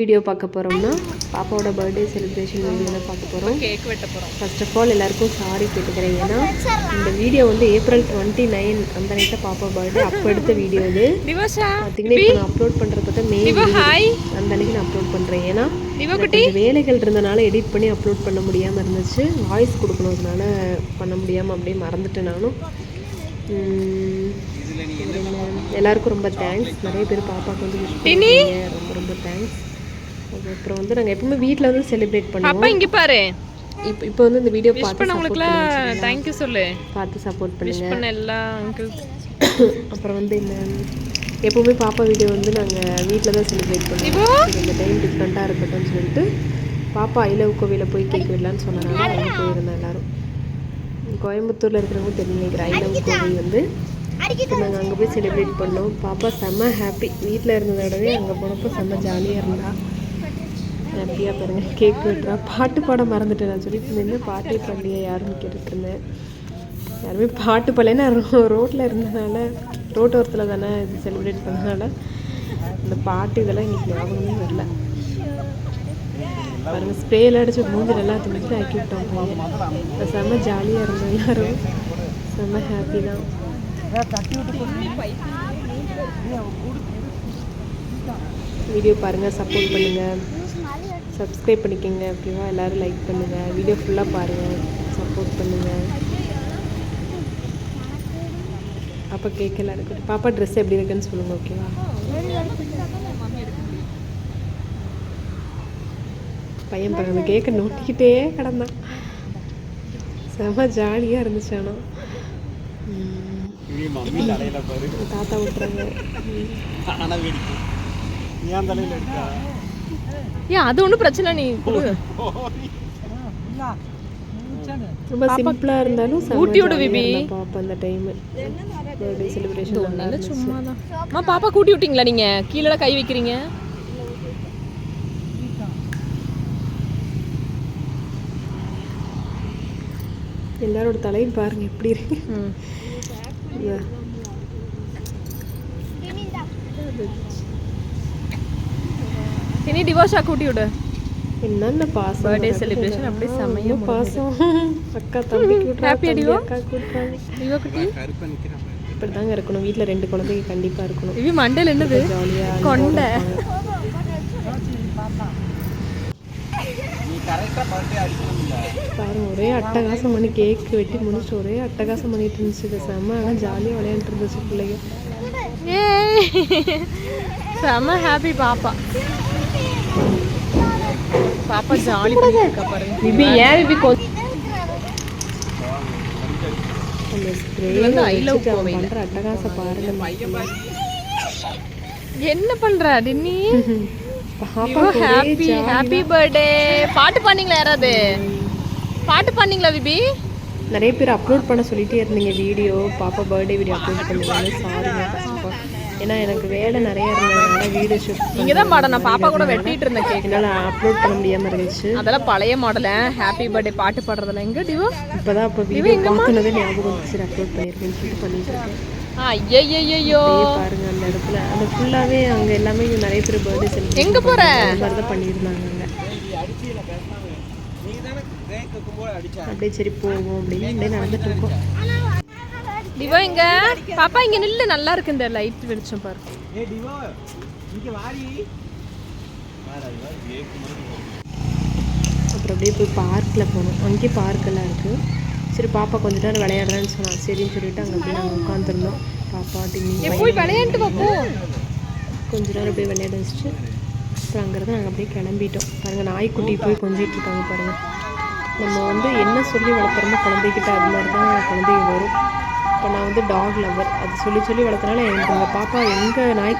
Video பார்க்க போகிறோம்னா பாப்பாவோட பர்த்டே செலிப்ரேஷன் வீடியோ தான் பார்க்க போகிறோம் கேக் வெட்ட போகிறோம் ஃபர்ஸ்ட் ஆஃப் ஆல் எல்லாருக்கும் சாரி கேட்டுக்கிறேன். ஏன்னா இந்த வீடியோ வந்து ஏப்ரல் டுவெண்ட்டி நைன் அந்த நைட்டை பாப்பா பர்த்டே அப்போ எடுத்த வீடியோ இது. பார்த்தீங்கன்னா இப்போ நான் அப்லோட் பண்ணுறது பார்த்தா மே அந்த அன்னைக்கு நான் அப்லோட் பண்ணுறேன் ஏன்னா வேலைகள் இருந்தனால எடிட் பண்ணி அப்லோட் பண்ண முடியாமல் இருந்துச்சு. வாய்ஸ் கொடுக்கணுன்றதுனால பண்ண முடியாமல் அப்படியே மறந்துட்டேன் நானும். எல்லாருக்கும் ரொம்ப தேங்க்ஸ் நிறைய பேர் பாப்பாவுக்கு வந்து ரொம்ப ரொம்ப தேங்க்ஸ் அதுக்கப்புறம் வந்து நாங்கள் எப்பவுமே வீட்டில் வந்து செலிப்ரேட் பண்ணுவோம். அப்பா இங்க பாரு. இப்போ இப்போ வந்து இந்த வீடியோ பார்த்து பண்ணவங்களுக்குலாம் தேங்க்யூ சொல்லு. பார்த்து சப்போர்ட் விஷ் பண்ணுங்க. பண்ண எல்லா அங்கிள்ஸ் அப்புறம் வந்து இந்த எப்பவுமே பாப்பா வீடியோ வந்து நாங்கள் வீட்டில் தான் செலிப்ரேட் பண்ணுவோம். இந்த டைம் டிஃப்ரெண்ட்டாக இருக்கட்டும்னு சொல்லிட்டு பாப்பா ஐ லவ் கோவிலில் போய் கேக் விடலான்னு சொன்னனால அங்கே போயிருந்தோம் எல்லாரும். கோயம்புத்தூரில் இருக்கிறவங்க தெரியும் நினைக்கிறேன். ஐ லவ் கோவில் வந்து. நாங்கள் அங்கே போய் செலிப்ரேட் பண்ணோம். பாப்பா செம்ம ஹாப்பி வீட்டில் இருந்ததை விடவே அங்கே போனப்போ செம்ம ஜாலியாக இருந்தா. ஹாப்பியாக பாருங்க. கேக் வெட்டுறா. பாட்டு பாட மறந்துட்டேன் நான் சொல்லிட்டு இருந்தேன் பாட்டே பாடலையே? யாருன்னு கேட்டுட்ருந்தேன் யாருமே பாட்டு பாடலைன்னா ரோட்டில் இருந்தனால ரோட்டோரத்தில் தானே இது செலிப்ரேட் பண்ணனால அந்த பாட்டு இதெல்லாம் எங்களுக்கு ஞாபகமே வரல. பாருங்க ஸ்ப்ரேலாம் அடிச்சு மூஞ்சில் எல்லாம் துணிச்சு ஆக்கி விட்டோம் போய் செம்ம ஜாலியாக இருந்தோம் எல்லாரும். செம்ம ஹாப்பி தான். வீடியோ பாருங்கள் சப்போர்ட் பண்ணுங்கள் சப்ஸ்கிரைப் பண்ணிக்கோங்க ஓகேவா எல்லோரும் லைக் பண்ணுங்கள் வீடியோ ஃபுல்லாக பாருங்கள் சப்போர்ட் பண்ணுங்கள் அப்போ கேட்கலாம் இருக்கட்டும் பாப்பா ட்ரெஸ் எப்படி இருக்குன்னு சொல்லுங்கள் ஓகேவா பையன் பாருங்க கேட்க நோட்டிக்கிட்டே கிடந்தான். செம ஜாலியாக இருந்துச்சு ஆனால் தாத்தா விட்டுறாங்க. ஏன் அது ஒன்றும் பிரச்சனை நீ ரொம்ப சிம்பிளாக இருந்தாலும் செம ஊட்டி விடு விபி. பாப்பா அந்த டைமு பர்த்டே செலிப்ரேஷன் நல்லா சும்மா தான் அம்மா பாப்பா கூட்டி விட்டீங்களா நீங்க? கீழே கை வைக்கிறீங்க. எல்லாரோட தலையும் பாருங்க எப்படி இருக்கு. ம். இனி டிவோஷா கூட்டி விடு என்னென்ன பாசம் Birthday நடக்குது. celebration அப்படியே செமையா பாசம் அக்கா தம்பி? அக்கா கூட்டுறாங்க டிவா குட்டி. இப்படி தாங்க இருக்கணும் வீட்டில் ரெண்டு குழந்தைங்க கண்டிப்பாக இருக்கணும் இவி மண்டையில் என்னது ஜாலியாக கொண்டை. பர்த்டே பாருங்க ஒரே அட்டகாசம் பண்ணி கேக் வெட்டி முடிச்சு ஒரே அட்டகாசம் பண்ணிட்டு இருந்துச்சு செம்ம ஆனால் ஜாலியாக விளையாண்டுட்டு இருந்துச்சு பிள்ளைங்க ஏய் செம ஹாப்பி பாப்பா பாப்பா ஜாலி பண்ணிருக்கா பாருங்க பிபி ஏன் பிபி கொஞ்சம் அந்த ஸ்ப்ரே வந்து. பண்ற பாருங்க. என்ன பண்ற டின்னி பாப்பா ஹாப்பி ஹாப்பி பர்த்டே பாட்டு பாடிங்களா யாராவது? பாட்டு பாடிங்களா விபி நிறைய பேர் அப்லோட் பண்ண சொல்லிட்டே இருந்தீங்க வீடியோ. பாப்பா பர்த்டே வீடியோ அப்லோட் பண்ணுவாங்க ஆல் ஏன்னா எனக்கு வேலை நிறைய இருந்ததுனால வீடியோ ஷூட் நீங்க தான் பாடம் நான் பாப்பா கூட வெட்டிட்டு இருந்தேன் கேக் என்னால் அப்லோட் பண்ண முடியாமல் இருந்துச்சு. அதெல்லாம் பழைய மாடல ஹாப்பி பர்த்டே பாட்டு பாடுறதுல எங்க டிவோ? இப்போதான் இப்போ வீடியோ பார்த்துனதே ஞாபகம் வந்துச்சு. சரி அப்லோட் பண்ணியிருக்கேன்னு சொல்லிட்டு பண்ணிட்டு இருக்கேன். ஐயோ பாருங்க அந்த இடத்துல. அந்த ஃபுல்லாவே அங்க எல்லாமே இங்க நிறைய பேர் பர்த்டே செலிப்ரேட் எங்க போற? மாதிரி தான் பண்ணியிருந்தாங்க அங்க. தானே அப்படியே சரி போவோம் அப்படின்னு அப்படியே நடந்துட்டு இருக்கோம். டிவோ எங்க பாப்பா இங்க நில்லு நல்லா இருக்கு இந்த லைட் வெளிச்சம் பாரு. ஏ டிவோ இங்க வாடி. அப்புறம் அப்படியே போய் பார்க்கில் போனோம். அங்கேயே பார்க் எல்லாம் இருக்கு. சரி பாப்பா கொஞ்ச நேரம் விளையாடுறேன்னு சொன்னா சரின்னு சொல்லிட்டு அங்கே அப்படியே நாங்கள் உட்காந்துருந்தோம் பாப்பா டின்னி போய் விளையாண்டு பாப்போ. கொஞ்ச நேரம் அப்படியே விளையாட வச்சுட்டு அப்புறம் அங்கேருந்து நாங்கள் அப்படியே கிளம்பிட்டோம். பாருங்க நாய்க்குட்டி போய் கொஞ்சிட்டு இருக்காங்க பாருங்க. நம்ம வந்து என்ன சொல்லி வளர்த்துறோமோ குழந்தைகிட்ட அது மாதிரி தான் குழந்தைங்க வரும். இப்போ நான் வந்து டாக் லவர் அது சொல்லி சொல்லி வளர்த்தனால எனக்கு எங்கள் பாப்பா எங்கே நாய்